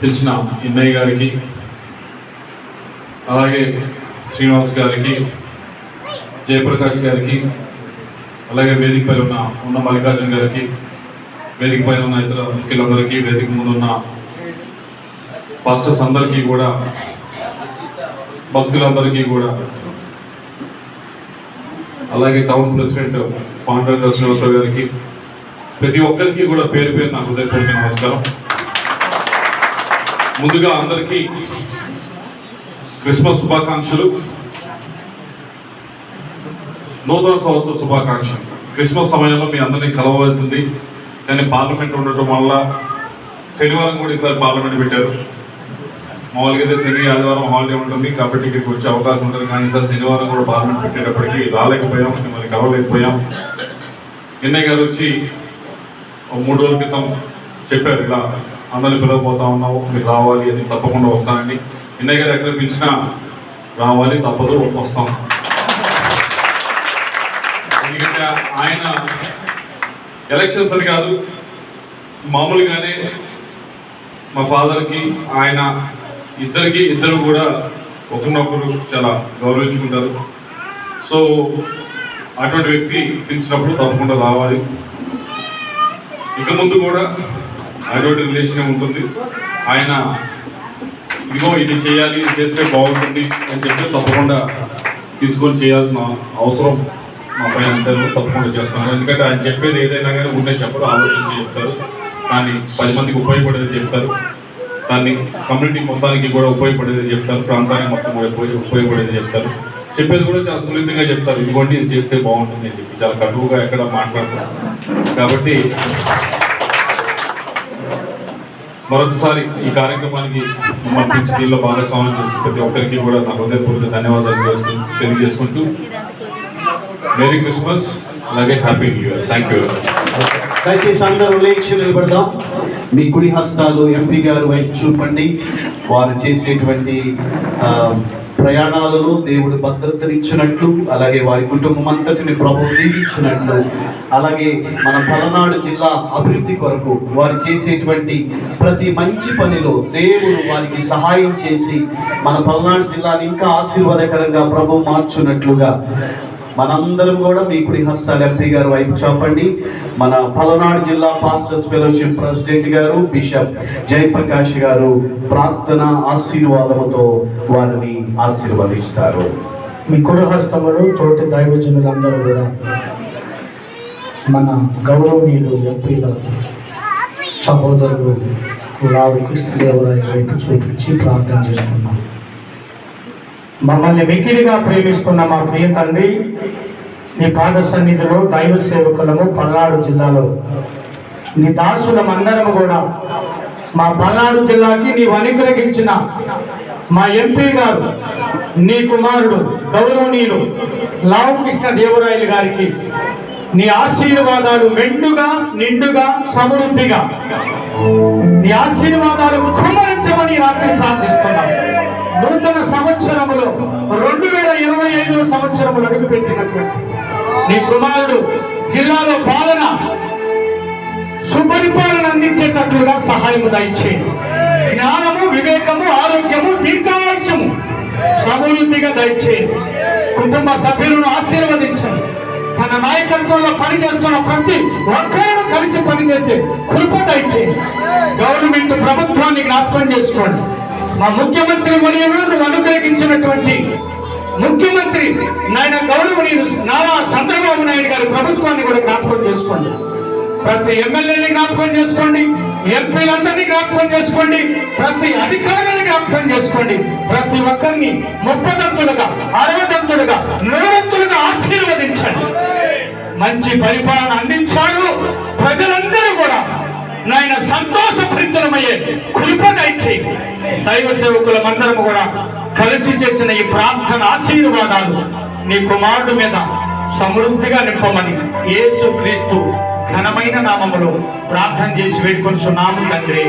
పిలిచిన ఇన్నయ్య గారికి. అలాగే శ్రీనివాస్ గారికి జయప్రకాష్ గారికి అలాగే వేదిక పైన ఉన్న ఉన్న మల్లికార్జున గారికి వేదిక పైన ఉన్న ఇతర ముఖ్యులందరికీ వేదిక ముందు ఉన్న పాస్టర్స్ అందరికీ కూడా భక్తులందరికీ కూడా. అలాగే టౌన్ ప్రెసిడెంట్ పాండ్రంగ శ్రీనివాసరావు గారికి ప్రతి ఒక్కరికి కూడా పేరు పేరు నా హృదయపూర్వక నమస్కారం. ముందుగా అందరికీ క్రిస్మస్ శుభాకాంక్షలు. నూతన సంవత్సర శుభాకాంక్షలు. క్రిస్మస్ సమయంలో మీ అందరినీ కలవవలసింది నేను పార్లమెంట్ ఉండటం వల్ల శనివారం కూడా ఈసారి పార్లమెంట్ పెట్టారు. మామూలుగా అయితే శని ఆదివారం హాలిడే ఉంటుంది కాబట్టి ఇక్కడికి వచ్చే అవకాశం ఉంటుంది. కానీ ఈసారి శనివారం కూడా పార్లమెంట్ పెట్టేటప్పటికి రాలేకపోయాం మిమ్మల్ని కలవలేకపోయాం. ఎన్నయ్య గారు వచ్చి మూడు రోజుల క్రితం చెప్పారు ఇలా అందరిని పిలవబోతా ఉన్నావు మీరు రావాలి అని తప్పకుండా వస్తానండి. ఎన్నయ్య గారు ఎక్కడ పిలిచినా రావాలి తప్పదు వస్తాం. ఎందుకంటే ఆయన ఎలక్షన్స్ అని కాదు మామూలుగానే మా ఫాదర్కి ఆయన ఇద్దరికి ఇద్దరు కూడా ఒకరినొకరు చాలా గౌరవించుకుంటారు. సో అటువంటి వ్యక్తి పిలిచినప్పుడు తప్పకుండా రావాలి. ఇక ముందు కూడా అటువంటి రిలేషన్ ఉంటుంది. ఆయన ఇదిగో ఇది చేయాలి చేస్తే బాగుంటుంది అని చెప్పి తప్పకుండా తీసుకొని చేయాల్సిన అవసరం మా పైన ఉంటారు తప్పకుండా చేస్తాను ఎందుకంటే ఆయన చెప్పేది ఏదైనా కానీ ఉండే చెప్పరు ఆలోచించి చెప్తారు. దాన్ని పది మందికి ఉపయోగపడేది చెప్తారు. దాన్ని కమ్యూనిటీ మొత్తానికి కూడా ఉపయోగపడేది చెప్తారు. ప్రాంతానికి మొత్తం కూడా ఉపయోగపడేది చెప్తారు. చెప్పేది కూడా చాలా సున్నితంగా చెప్తారు. ఇదిగోండి ఇది చేస్తే బాగుంటుంది అని చెప్పి. చాలా కటువుగా ఎక్కడ మాట్లాడతారు కాబట్టి మరొకసారి ఈ కార్యక్రమానికి మమ్మల్ని పిలిచి దీనిలో భాగస్వామ్యం చేసి ప్రతి ఒక్కరికి కూడా నా హృదయపూర్వక ధన్యవాదాలు తెలియజేసుకుంటూ మేరీ క్రిస్మస్ అలాగే happy new year thank you దయచేసి అందరూ లేచి నిలబడదాం. మీ కుడి హస్తాలు ఎంపీ గారు వైపు చూపండి. వారు చేసేటువంటి ప్రయాణాలలో దేవుడు భద్రతనిచ్చినట్లు అలాగే వారి కుటుంబం అంతటిని ప్రభు దీవించినట్లు అలాగే మన పలనాడు జిల్లా అభివృద్ధి కొరకు వారు చేసేటువంటి ప్రతి మంచి పనిలో దేవుడు వారికి సహాయం చేసి మన పలనాడు జిల్లాని ఇంకా ఆశీర్వాదకరంగా ప్రభు మార్చున్నట్లుగా మనందరం కూడా మీ కుడి హస్తాలు ఎంపీ గారు వైపు చూపండి. మన పలనాడు జిల్లా పాస్టర్స్ ఫెలోషిప్ ప్రెసిడెంట్ గారు బిషప్ జయప్రకాష్ గారు ప్రార్థన ఆశీర్వాదముతో వారిని ఆశీర్వదిస్తారు. మీ కుడి హస్తములు తోటి దైవజనులందరూ కూడా మన గౌరవనీయులు ఎంపీల సహోదరులు రావు కృష్ణదేవరాయ వైపు చూపించి ప్రార్థన చేస్తున్నాం. మమ్మల్ని మికిలిగా ప్రేమిస్తున్న మా ప్రియ తండ్రి నీ పాద సన్నిధిలో దైవ సేవకులము పల్నాడు జిల్లాలో. నీ దాసులమందరము కూడా మా పల్నాడు జిల్లాకి నీవు అనుగ్రహించిన మా ఎంపీ గారు నీ కుమారుడు గౌరవనీయులు లావు కృష్ణ దేవరాయలు గారికి నీ ఆశీర్వాదాలు మెండుగా నిండుగా సమృద్ధిగా. నీ ఆశీర్వాదాలు కుమరించమని రాత్రి ప్రార్థిస్తున్నాం. నూతన సంవత్సరములో రెండు వేల ఇరవై ఐదో సంవత్సరములు అడుగుపెట్టినటువంటి నీ కుమారుడు జిల్లాలో పాలన సుపరిపాలన అందించేటట్లుగా సహాయము దయచేయండి జ్ఞానము వివేకము ఆరోగ్యము దీర్ఘాయుషము సమృద్ధిగా దయచేయండి కుటుంబ సభ్యులను ఆశీర్వదించండి. నాయకత్వంలో పనిచేస్తున్న ప్రతి ఒక్కరిని కలిసి పనిచేసే కృపత ఇచ్చే గవర్నమెంట్ ప్రభుత్వాన్ని జ్ఞాపకం చేసుకోండి. మా ముఖ్యమంత్రి మరియు నువ్వు అనుగ్రహించినటువంటి ముఖ్యమంత్రి నాయన గౌరవనీయులు నారా చంద్రబాబు నాయుడు గారి ప్రభుత్వాన్ని కూడా జ్ఞాపకం చేసుకోండి. ప్రతి ఎమ్మెల్యేని జ్ఞాపకం చేసుకోండి. ఎంపీలందరినీ జ్ఞాపకం చేసుకోండి. ప్రతి అధికారులను జ్ఞాపకం చేసుకోండి. ప్రతి ఒక్కరిని ముప్పదంతులుగా అరవదంతులుగా నూరు మంచి పరిపాలన అందించాడు ప్రజలందరూ కూడా నాయన సంతోషభరితులమయ్యే కృపదైతే దైవ సేవకులమందరము కూడా కలిసి చేసిన ఈ ప్రార్థన ఆశీర్వాదాలు నీ కుమారుడు మీద సమృద్ధిగా నింపమని యేసు క్రీస్తు ఘనమైన నామములో ప్రార్థన చేసి వేడుకొని సున్నాము తండ్రి